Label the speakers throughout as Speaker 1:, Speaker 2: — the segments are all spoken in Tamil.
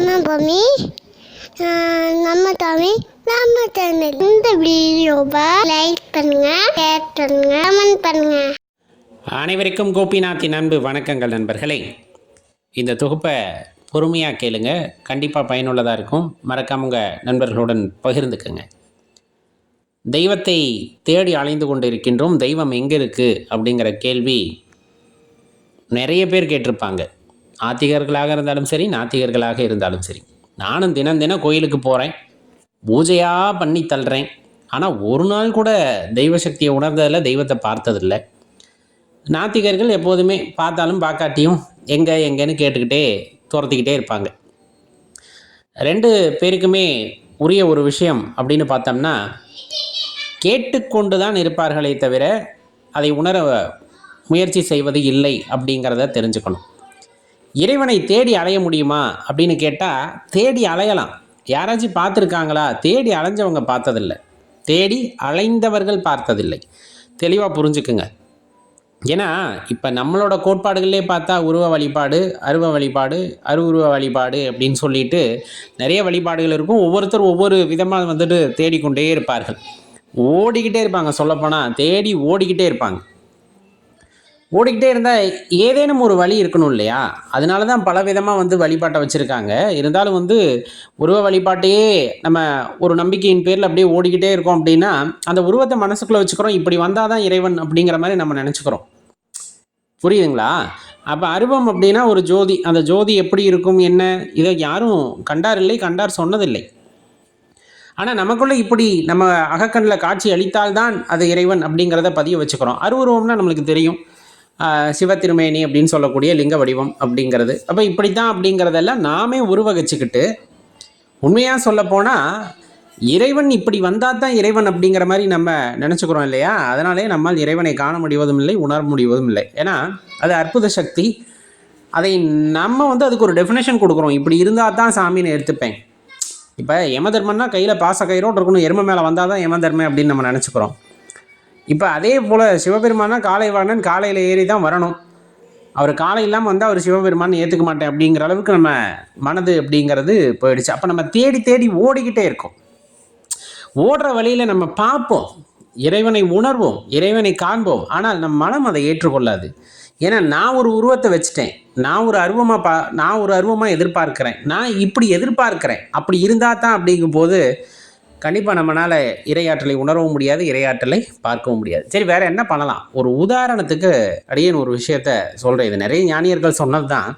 Speaker 1: நம்ம பூமி நம்ம தமிழ் நம்ம தமிழ் இந்த வீடியோவை லைக் பண்ணுங்க ஷேர் பண்ணுங்க கமெண்ட் பண்ணுங்க
Speaker 2: அனைவருக்கும் கோபிநாத்தின் அன்பு வணக்கங்கள் நண்பர்களே இந்த தொகுப்பை பொறுமையாக கேளுங்க கண்டிப்பாக பயனுள்ளதாக இருக்கும் மறக்காம உங்கள் நண்பர்களுடன் பகிர்ந்துக்கோங்க தெய்வத்தை தேடி அலைந்து கொண்டு இருக்கின்றோம் தெய்வம் எங்கே இருக்குது அப்படிங்கிற கேள்வி நிறைய பேர் கேட்டிருப்பாங்க ஆத்திகர்களாக இருந்தாலும் சரி நாத்திகர்களாக இருந்தாலும் சரி நானும் தினம் தினம் கோயிலுக்கு போகிறேன் பூஜையாக பண்ணி தள்ளுறேன் ஆனால் ஒரு நாள் கூட தெய்வ சக்தியை உணர்ந்ததில்லை தெய்வத்தை பார்த்ததில்லை நாத்திகர்கள் எப்போதுமே பார்த்தாலும் பார்க்காட்டியும் எங்கே எங்கேன்னு கேட்டுக்கிட்டே துரத்திக்கிட்டே இருப்பாங்க ரெண்டு பேருக்குமே உரிய ஒரு விஷயம் அப்படின்னு பார்த்தோம்னா கேட்டுக்கொண்டு தான் இருப்பார்களே தவிர அதை உணர முயற்சி செய்வது இல்லை அப்படிங்கிறத தெரிஞ்சுக்கணும் இறைவனை தேடி அலைய முடியுமா அப்படின்னு கேட்டால் தேடி அலையலாம் யாராச்சும் பார்த்துருக்காங்களா தேடி அலைஞ்சவங்க பார்த்ததில்லை தேடி அலைந்தவர்கள் பார்த்ததில்லை தெளிவாக புரிஞ்சுக்குங்க ஏன்னா இப்போ நம்மளோட கோட்பாடுகளே பார்த்தா உருவ வழிபாடு அருவ வழிபாடு அருவுருவ வழிபாடு அப்படின்னு சொல்லிட்டு நிறைய வழிபாடுகள் இருக்கும் ஒவ்வொருத்தரும் ஒவ்வொரு விதமாக வந்துட்டு தேடிக்கொண்டே இருப்பார்கள் ஓடிக்கிட்டே இருப்பாங்க சொல்லப்போனால் தேடி ஓடிக்கிட்டே இருப்பாங்க ஓடிக்கிட்டே இருந்தால் ஏதேனும் ஒரு வழி இருக்கணும் இல்லையா அதனால தான் பல விதமாக வந்து வழிபாட்டை வச்சுருக்காங்க இருந்தாலும் வந்து உருவ வழிபாட்டையே நம்ம ஒரு நம்பிக்கையின் பேரில் அப்படியே ஓடிக்கிட்டே இருக்கோம் அப்படின்னா அந்த உருவத்தை மனசுக்குள்ளே வச்சுக்கிறோம் இப்படி வந்தால் தான் இறைவன் அப்படிங்கிற மாதிரி நம்ம நினச்சிக்கிறோம் புரியுதுங்களா அப்போ அருவம் அப்படின்னா ஒரு ஜோதி அந்த ஜோதி எப்படி இருக்கும் என்ன இதை யாரும் கண்டார் இல்லை கண்டார் சொன்னதில்லை ஆனால் நமக்குள்ளே இப்படி நம்ம அகக்கண்ணில் காட்சி அளித்தால்தான் அது இறைவன் அப்படிங்கிறத பதிய வச்சுக்கிறோம் அருவருவம்னா நம்மளுக்கு தெரியும் சிவத்திருமேனி அப்படின்னு சொல்லக்கூடிய லிங்க வடிவம் அப்படிங்கிறது அப்போ இப்படி தான் அப்படிங்கிறதெல்லாம் நாமே உருவகிச்சுக்கிட்டு உண்மையாக சொல்லப்போனால் இறைவன் இப்படி வந்தால் தான் இறைவன் அப்படிங்கிற மாதிரி நம்ம நினச்சிக்கிறோம் இல்லையா அதனாலே நம்மால் இறைவனை காண முடிவதும் இல்லை உணர முடிவதும் இல்லை ஏன்னா அது அற்புத சக்தி அதை நம்ம வந்து அதுக்கு ஒரு டெஃபினேஷன் கொடுக்குறோம் இப்படி இருந்தால் தான் சாமின்னு எடுத்துப்பேன் இப்போ யம தர்மன்னா கையில் பாச கயிறோடு இருக்கணும் எருமை மேலே வந்தால் தான் யம தர்மம் அப்படின்னு நம்ம நினச்சிக்கிறோம் இப்போ அதே போல் சிவபெருமானா காலை வாணன் காலையில் ஏறி தான் வரணும் அவர் காலை இல்லாமல் வந்து அவர் சிவபெருமான் ஏற்றுக்க மாட்டேன் அப்படிங்கிற அளவுக்கு நம்ம மனது அப்படிங்கிறது போயிடுச்சு அப்போ நம்ம தேடி தேடி ஓடிக்கிட்டே இருக்கோம் ஓடுற வழியில் நம்ம பார்ப்போம் இறைவனை உணர்வோம் இறைவனை காண்போம் ஆனால் நம் மனம் அதை ஏற்றுக்கொள்ளாது ஏன்னா நான் ஒரு உருவத்தை வச்சுட்டேன் நான் ஒரு அருவமாக பா நான் ஒரு அருவமாக எதிர்பார்க்கிறேன் நான் இப்படி எதிர்பார்க்கிறேன் அப்படி இருந்தால் தான் அப்படிங்கும்போது கண்டிப்பாக நம்மளால் இரையாற்றலை உணரவும் முடியாது இரையாற்றலை பார்க்கவும் முடியாது சரி வேறு என்ன பண்ணலாம் ஒரு உதாரணத்துக்கு அடியேன்னு ஒரு விஷயத்த சொல்கிறேன் இது நிறைய ஞானியர்கள் சொன்னது தான்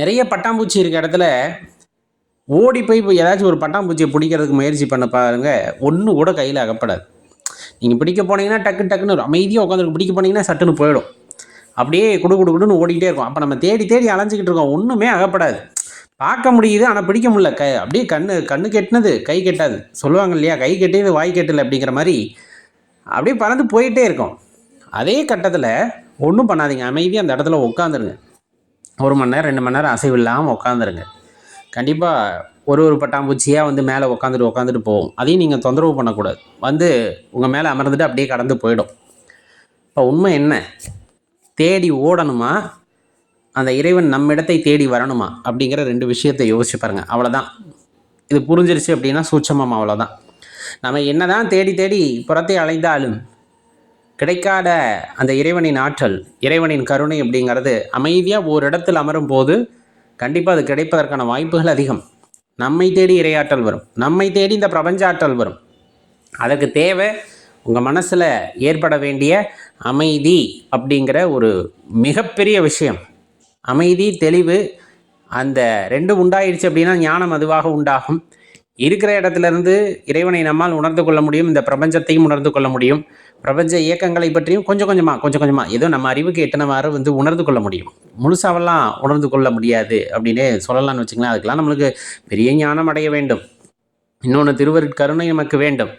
Speaker 2: நிறைய பட்டாம்பூச்சி இருக்க இடத்துல ஓடி போய் இப்போ ஏதாச்சும் ஒரு பட்டாம்பூச்சியை பிடிக்கிறதுக்கு முயற்சி பண்ண பாருங்கள் ஒன்று கூட கையில் அகப்படாது நீங்கள் பிடிக்க போனீங்கன்னா டக்கு டக்குன்னு ஒரு அமைதியாக உட்காந்துருக்கு பிடிக்க போனீங்கன்னா சட்டுன்னு போயிடும் அப்படியே குடு குடுன்னு ஓடிக்கிட்டே இருக்கும் அப்போ நம்ம தேடி தேடி அலைஞ்சிக்கிட்டு இருக்கோம் ஒன்றுமே அகப்படாது பார்க்க முடியுது ஆனால் பிடிக்க முடியல க அப்படியே கண்ணு கண்ணு கெட்டினது கை கெட்டாது சொல்லுவாங்க இல்லையா கை கெட்டியது வாய் கெட்டலை அப்படிங்கிற மாதிரி அப்படியே பறந்து போயிட்டே இருக்கும் அதே கட்டத்தில் ஒன்றும் பண்ணாதீங்க அமைதியாக அந்த இடத்துல உட்காந்துருங்க ஒரு மணி நேரம் ரெண்டு மணி நேரம் அசைவு இல்லாமல் உட்காந்துருங்க கண்டிப்பாக ஒரு ஒரு பட்டாம்பூச்சியாக வந்து மேலே உட்காந்துட்டு உட்காந்துட்டு போகும் அதையும் நீங்கள் தொந்தரவு பண்ணக்கூடாது வந்து உங்கள் மேலே அமர்ந்துட்டு அப்படியே கடந்து போயிடும் இப்போ உண்மை என்ன தேடி ஓடணுமா அந்த இறைவன் நம்ம இடத்தை தேடி வரணுமா அப்படிங்கிற ரெண்டு விஷயத்தை யோசிச்சு பாருங்கள் அவ்வளோதான் இது புரிஞ்சிருச்சு அப்படின்னா சூட்சமம் அவ்வளோதான் நம்ம என்ன தான் தேடி தேடி புறத்தை அலைந்தாலும் கிடைக்காத அந்த இறைவனின் ஆற்றல் இறைவனின் கருணை அப்படிங்கிறது அமைதியாக ஒரு இடத்தில் அமரும் போது கண்டிப்பாக அது கிடைப்பதற்கான வாய்ப்புகள் அதிகம் நம்மை தேடி இரையாற்றல் வரும் நம்மை தேடி இந்த பிரபஞ்ச ஆற்றல் வரும் அதற்கு தேவை உங்கள் மனசில் ஏற்பட வேண்டிய அமைதி அப்படிங்கிற ஒரு மிகப்பெரிய விஷயம் அமைதி தெளிவு அந்த ரெண்டும் உண்டாயிடுச்சு அப்படின்னா ஞானம் அதுவாக உண்டாகும் இருக்கிற இடத்துலேருந்து இறைவனை நம்மால் உணர்ந்து கொள்ள முடியும் இந்த பிரபஞ்சத்தையும் உணர்ந்து கொள்ள முடியும் பிரபஞ்ச இயக்கங்களை பற்றியும் கொஞ்சம் கொஞ்சமாக கொஞ்சம் கொஞ்சமாக ஏதோ நம்ம அறிவுக்கு எட்டினவாறு வந்து உணர்ந்து கொள்ள முடியும் முழுசாவெல்லாம் உணர்ந்து கொள்ள முடியாது அப்படின்னு சொல்லலாம்னு வச்சுக்கலாம் அதுக்கெல்லாம் நம்மளுக்கு பெரிய ஞானம் அடைய வேண்டும் இன்னொன்று திருவருட்கருணை நமக்கு வேண்டும்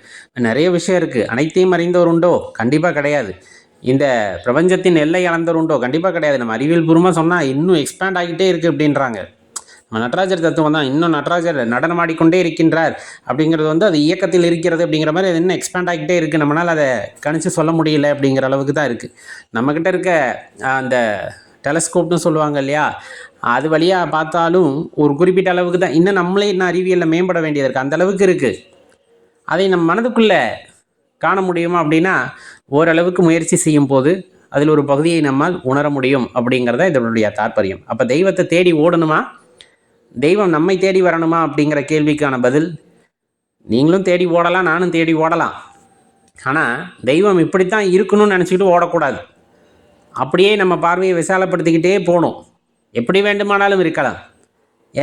Speaker 2: நிறைய விஷயம் இருக்குது அனைத்தையும் அறிந்தவர் உண்டோ கண்டிப்பாக கிடையாது இந்த பிரபஞ்சத்தின் எல்லை அளந்தர் உண்டோ கண்டிப்பாக கிடையாது நம்ம அறிவியல் பூர்வமாக சொன்னால் இன்னும் எக்ஸ்பேண்ட் ஆகிட்டே இருக்குது அப்படின்றாங்க நம்ம நட்ராஜர் தத்துவம் தான் இன்னும் நட்ராஜர் நடனமாடிக்கொண்டே இருக்கின்றார் அப்படிங்கிறது வந்து அது இயக்கத்தில் இருக்கிறது அப்படிங்கிற மாதிரி அது இன்னும் எக்ஸ்பேண்ட் ஆகிட்டே இருக்குது நம்மளால் அதை கணிச்சு சொல்ல முடியல அப்படிங்கிற அளவுக்கு தான் இருக்குது நம்மக்கிட்ட இருக்க அந்த டெலஸ்கோப்னு சொல்லுவாங்க இல்லையா அது வழியாக பார்த்தாலும் ஒரு குறிப்பிட்ட அளவுக்கு தான் இன்னும் நம்மளே இன்னும் அறிவியலில் மேம்பட வேண்டியது இருக்குது அந்த அளவுக்கு இருக்குது அதை நம்ம மனதுக்குள்ளே காண முடியுமா அப்படின்னா ஓரளவுக்கு முயற்சி செய்யும் போது அதில் ஒரு பகுதியை நம்மால் உணர முடியும் அப்படிங்கிறத இதனுடைய தாற்பயம் அப்போ தெய்வத்தை தேடி ஓடணுமா தெய்வம் நம்மை தேடி வரணுமா அப்படிங்கிற கேள்விக்கான பதில் நீங்களும் தேடி ஓடலாம் நானும் தேடி ஓடலாம் ஆனால் தெய்வம் இப்படித்தான் இருக்கணும்னு நினச்சிக்கிட்டு ஓடக்கூடாது அப்படியே நம்ம பார்வையை விசாலப்படுத்திக்கிட்டே போகணும் எப்படி வேண்டுமானாலும் இருக்கலாம்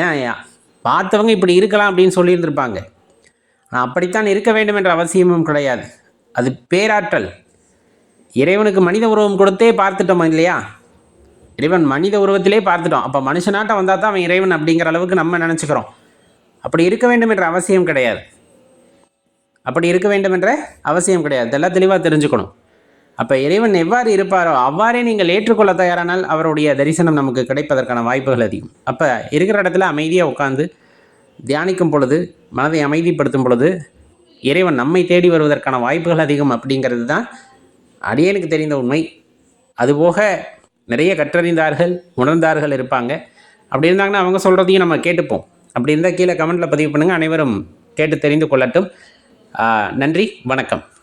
Speaker 2: ஏன்னா பார்த்தவங்க இப்படி இருக்கலாம் அப்படின்னு சொல்லியிருந்திருப்பாங்க ஆனால் அப்படித்தான் இருக்க வேண்டும் என்ற அவசியமும் கிடையாது அது பேராற்றல் இறைவனுக்கு மனித உருவம் கொடுத்தே பார்த்துட்டோம் இல்லையா இறைவன் மனித உருவத்திலே பார்த்துட்டோம் அப்போ மனுஷனாட்டம் வந்தால் தான் அவன் இறைவன் அப்படிங்கிற அளவுக்கு நம்ம நினச்சிக்கிறோம் அப்படி இருக்க வேண்டும் என்ற அவசியம் கிடையாது அப்படி இருக்க வேண்டும் என்ற அவசியம் கிடையாது இதெல்லாம் தெளிவாக தெரிஞ்சுக்கணும் அப்போ இறைவன் எவ்வாறு இருப்பாரோ அவ்வாறே நீங்கள் ஏற்றுக்கொள்ள தயாரானால் அவருடைய தரிசனம் நமக்கு கிடைப்பதற்கான வாய்ப்புகள் அதிகம் அப்போ இருக்கிற இடத்துல அமைதியாக உட்காந்து தியானிக்கும் பொழுது மனதை அமைதிப்படுத்தும் பொழுது இறைவன் நம்மை தேடி வருவதற்கான வாய்ப்புகள் அதிகம் அப்படிங்கிறது தான் அடியனுக்கு தெரிந்த உண்மை அதுபோக நிறைய கற்றறிந்தார்கள் உணர்ந்தார்கள் இருப்பாங்க அப்படி இருந்தாங்கன்னா அவங்க சொல்கிறதையும் நம்ம கேட்டுப்போம் அப்படி இருந்தால் கீழே கமெண்ட்டில் பதிவு பண்ணுங்கள் அனைவரும் கேட்டு தெரிந்து கொள்ளட்டும் நன்றி வணக்கம்